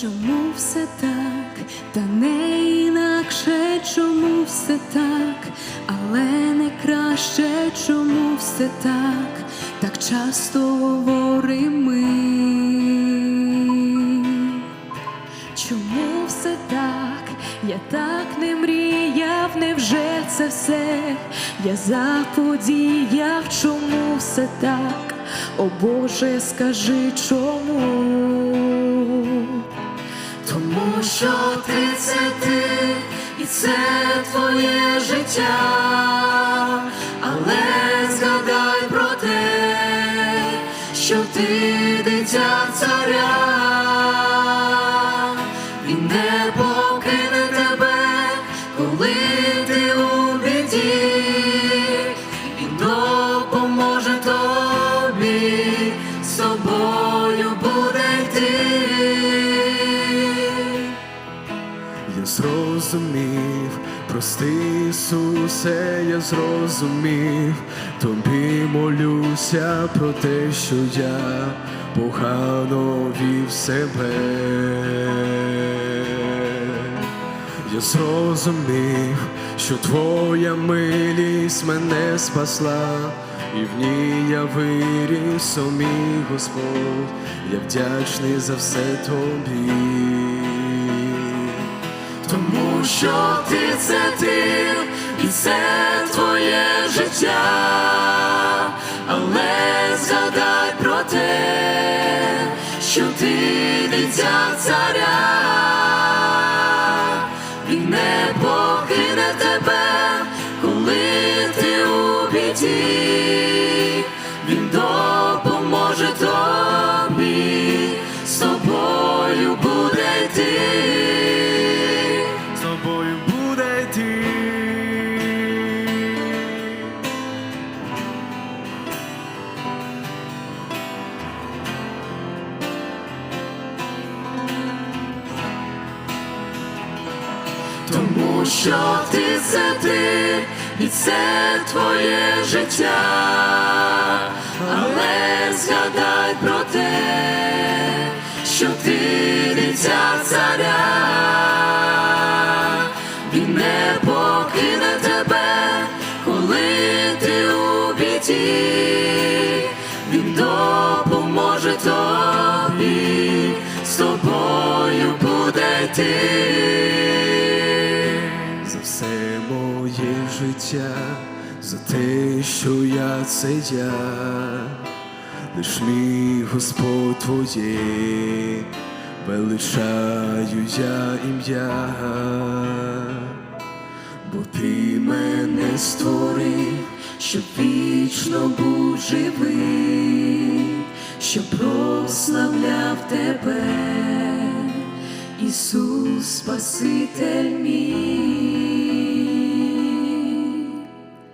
Чому все так, та не інакше, чому все так, але не краще, чому все так, так часто говоримо ми. Чому все так? Я так не мріяв, невже це все? Я заподіяв, чому все так? О Боже, скажи чому? Що ти це ти, і це твоє життя, але згадай про те, що ти дитя царя, він не покине тебе, коли ти у біді, він допоможе тобі, собою Я зрозумів, прости Ісусе, я зрозумів, тобі молюся про те, що я погано вів себе. Я зрозумів, що твоя милість мене спасла, і в ній я виріс, о мій Господь, я вдячний за все тобі. Тому що ти це ти, і це твоє життя, але згадай про те, що ти дитя царя, він не покине тебе, коли ти у біді, Що ти це ти, і це твоє життя, але згадай про те, що ти дитя царя, він не покине тебе, коли ти у біді, він допоможе тобі, з тобою буде йти. Моє життя, за те, що я це я, лиш мій Господь твоє, величаю я ім'я, бо ти мене створив, щоб вічно був живий, щоб прославляв тебе, Ісус Спаситель мій.